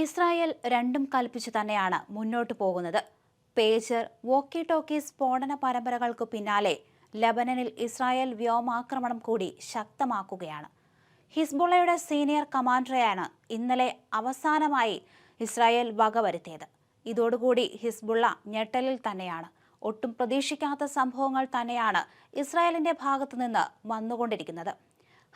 Israel രണ്ടും കൽപ്പിച്ചു തന്നെയാണ് മുന്നോട്ടു പോകുന്നത്. പേജർ വോക്കി ടോക്കി സ്ഫോടന പരമ്പരകൾക്കു പിന്നാലെ ലബനനിൽ ഇസ്രായേൽ വ്യോമാക്രമണം കൂടി ശക്തമാക്കുകയാണ്. ഹിസ്ബുള്ളയുടെ സീനിയർ കമാൻഡറെയാണ് ഇന്നലെ അവസാനമായി ഇസ്രായേൽ വകവരുത്തിയത് ഇതോടുകൂടി ഹിസ്ബുള്ള ഞെട്ടലിൽ തന്നെയാണ്. ഒട്ടും പ്രതീക്ഷിക്കാത്ത സംഭവങ്ങൾ തന്നെയാണ് ഇസ്രായേലിന്റെ ഭാഗത്തുനിന്ന് വന്നുകൊണ്ടിരിക്കുന്നത്.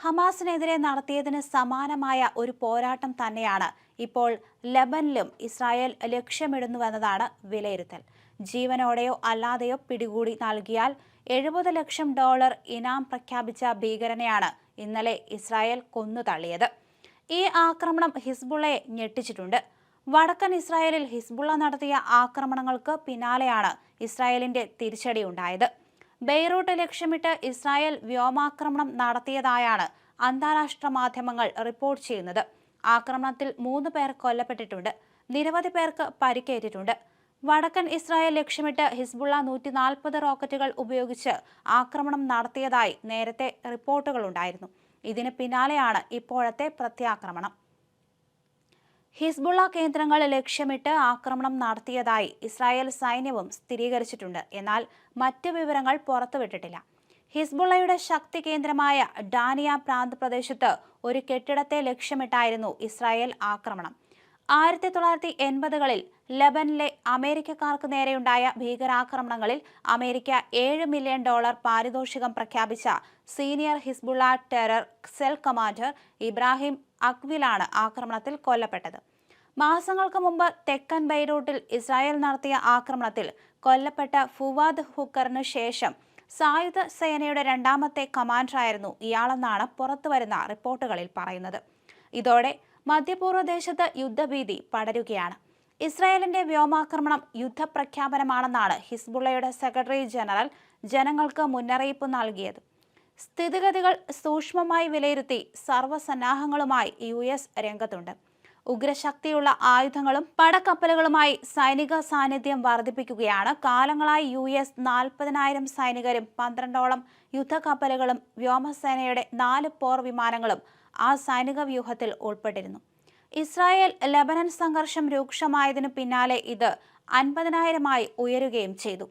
ഹമാസിനെതിരെ നടത്തിയതിന് സമാനമായ ഒരു പോരാട്ടം തന്നെയാണ് ഇപ്പോൾ ലബനിലും ഇസ്രായേൽ ലക്ഷ്യമിടുന്നുവെന്നതാണ് വിലയിരുത്തൽ. ജീവനോടെയോ അല്ലാതെയോ പിടികൂടി നൽകിയാൽ എഴുപത് ലക്ഷം ഡോളർ ഇനാം പ്രഖ്യാപിച്ച ഭീകരനെയാണ് ഇന്നലെ ഇസ്രായേൽ കൊന്നു തള്ളിയത് ഈ ആക്രമണം ഹിസ്ബുള്ളയെ ഞെട്ടിച്ചിട്ടുണ്ട്. വടക്കൻ ഇസ്രായേലിൽ ഹിസ്ബുള്ള നടത്തിയ ആക്രമണങ്ങൾക്ക് പിന്നാലെയാണ് ഇസ്രായേലിന്റെ തിരിച്ചടി ഉണ്ടായത് ബെയ്റൂട്ട് ലക്ഷ്യമിട്ട് ഇസ്രായേൽ വ്യോമാക്രമണം നടത്തിയതായാണ് അന്താരാഷ്ട്ര മാധ്യമങ്ങൾ റിപ്പോർട്ട് ചെയ്യുന്നത്. ആക്രമണത്തിൽ മൂന്ന് പേർ കൊല്ലപ്പെട്ടിട്ടുണ്ട്. നിരവധി പേർക്ക് പരിക്കേറ്റിട്ടുണ്ട്. വടക്കൻ ഇസ്രായേൽ ലക്ഷ്യമിട്ട് ഹിസ്ബുള്ള നൂറ്റി നാൽപ്പത് റോക്കറ്റുകൾ ഉപയോഗിച്ച് ആക്രമണം നടത്തിയതായി നേരത്തെ റിപ്പോർട്ടുകളുണ്ടായിരുന്നു ഇതിന് പിന്നാലെയാണ് ഇപ്പോഴത്തെ പ്രത്യാക്രമണം. ഹിസ്ബുള്ള കേന്ദ്രങ്ങൾ ലക്ഷ്യമിട്ട് ആക്രമണം നടത്തിയതായി ഇസ്രായേൽ സൈന്യവും സ്ഥിരീകരിച്ചിട്ടുണ്ട്. എന്നാൽ മറ്റ് വിവരങ്ങൾ പുറത്തുവിട്ടിട്ടില്ല. ഹിസ്ബുള്ളയുടെ ശക്തി കേന്ദ്രമായ ഡാനിയ പ്രാന്ത് പ്രദേശത്ത് ഒരു കെട്ടിടത്തെ ലക്ഷ്യമിട്ടായിരുന്നു ഇസ്രായേൽ ആക്രമണം. ആയിരത്തി തൊള്ളായിരത്തി എൺപതുകളിൽ ലബനിലെ അമേരിക്കക്കാർക്ക് നേരെയുണ്ടായ ഭീകരാക്രമണങ്ങളിൽ അമേരിക്ക ഏഴ് മില്യൺ ഡോളർ പാരിതോഷികം പ്രഖ്യാപിച്ച senior Hezbollah terror cell commander Ibrahim അക്വിലാണ് ആക്രമണത്തിൽ കൊല്ലപ്പെട്ടത്. മാസങ്ങൾക്ക് മുമ്പ് തെക്കൻ ബൈറൂട്ടിൽ ഇസ്രായേൽ നടത്തിയ ആക്രമണത്തിൽ കൊല്ലപ്പെട്ട ഫുവാദ് ഹുക്കറിന് ശേഷം സായുധ സേനയുടെ രണ്ടാമത്തെ കമാൻഡറായിരുന്നു ഇയാളെന്നാണ് പുറത്തുവരുന്ന റിപ്പോർട്ടുകളിൽ പറയുന്നത്. ഇതോടെ മധ്യപൂർവ ദേശത്ത് യുദ്ധഭീതി പടരുകയാണ്. ഇസ്രായേലിന്റെ വ്യോമാക്രമണം യുദ്ധപ്രഖ്യാപനമാണെന്നാണ് ഹിസ്ബുള്ളയുടെ സെക്രട്ടറി ജനറൽ ജനങ്ങൾക്ക് മുന്നറിയിപ്പ് നൽകിയത്. സ്ഥിതിഗതികൾ സൂക്ഷ്മമായി വിലയിരുത്തി സർവസന്നാഹങ്ങളുമായി യു എസ് രംഗത്തുണ്ട്. ഉഗ്രശക്തിയുള്ള ആയുധങ്ങളും പടക്കപ്പലുകളുമായി സൈനിക സാന്നിധ്യം വർദ്ധിപ്പിക്കുകയാണ്. കാലങ്ങളായി യു എസ് നാൽപ്പതിനായിരം സൈനികരും പന്ത്രണ്ടോളം യുദ്ധക്കപ്പലുകളും വ്യോമസേനയുടെ നാല് പോർ വിമാനങ്ങളും ആ സൈനിക വ്യൂഹത്തിൽ ഉൾപ്പെട്ടിരുന്നു. ഇസ്രായേൽ ലബനൻ സംഘർഷം രൂക്ഷമായതിനു പിന്നാലെ ഇത് അൻപതിനായിരമായി ഉയരുകയും ചെയ്തു.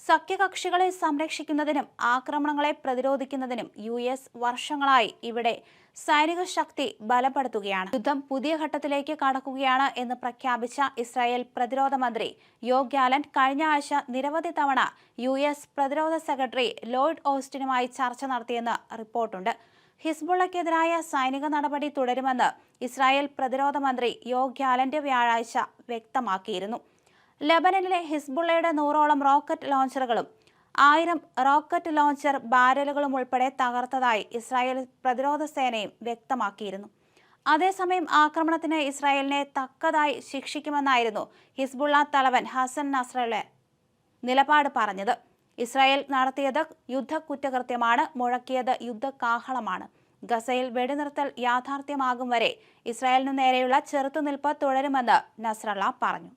സഖ്യകക്ഷികളെ സംരക്ഷിക്കുന്നതിനും ആക്രമണങ്ങളെ പ്രതിരോധിക്കുന്നതിനും യു എസ് വർഷങ്ങളായി ഇവിടെ സൈനിക ശക്തി ബലപ്പെടുത്തുകയാണ്. യുദ്ധം പുതിയ ഘട്ടത്തിലേക്ക് കടക്കുകയാണ് എന്ന് പ്രഖ്യാപിച്ച ഇസ്രായേൽ പ്രതിരോധ മന്ത്രി യോ ഗാലൻ കഴിഞ്ഞ ആഴ്ച നിരവധി തവണ യു എസ് പ്രതിരോധ സെക്രട്ടറി ലോയിഡ് ഓസ്റ്റിനുമായി ചർച്ച നടത്തിയെന്ന് റിപ്പോർട്ടുണ്ട്. ഹിസ്ബുള്ളക്കെതിരായ സൈനിക നടപടി തുടരുമെന്ന് ഇസ്രായേൽ പ്രതിരോധ മന്ത്രി യോ ഗ്യാലന്റെ വ്യാഴാഴ്ച വ്യക്തമാക്കിയിരുന്നു. ലബനനിലെ ഹിസ്ബുള്ളയുടെ നൂറോളം റോക്കറ്റ് ലോഞ്ചറുകളും ആയിരം റോക്കറ്റ് ലോഞ്ചർ ബാരലുകളും ഉൾപ്പെടെ തകർത്തതായി ഇസ്രായേൽ പ്രതിരോധ സേനയും വ്യക്തമാക്കിയിരുന്നു. അതേസമയം ആക്രമണത്തിന് ഇസ്രായേലിനെ തക്കതായി ശിക്ഷിക്കുമെന്നായിരുന്നു ഹിസ്ബുള്ള തലവൻ ഹസൻ നസ്രയുടെ നിലപാട് പറഞ്ഞത്. ഇസ്രായേൽ നടത്തിയത് യുദ്ധ കുറ്റകൃത്യമാണ് മുഴക്കിയത് യുദ്ധകാഹളമാണ്. ഗസയിൽ വെടിനിർത്തൽ യാഥാർത്ഥ്യമാകും വരെ ഇസ്രായേലിനു നേരെയുള്ള ചെറുത്തുനിൽപ്പ് തുടരുമെന്ന് നസ്രള്ള പറഞ്ഞു.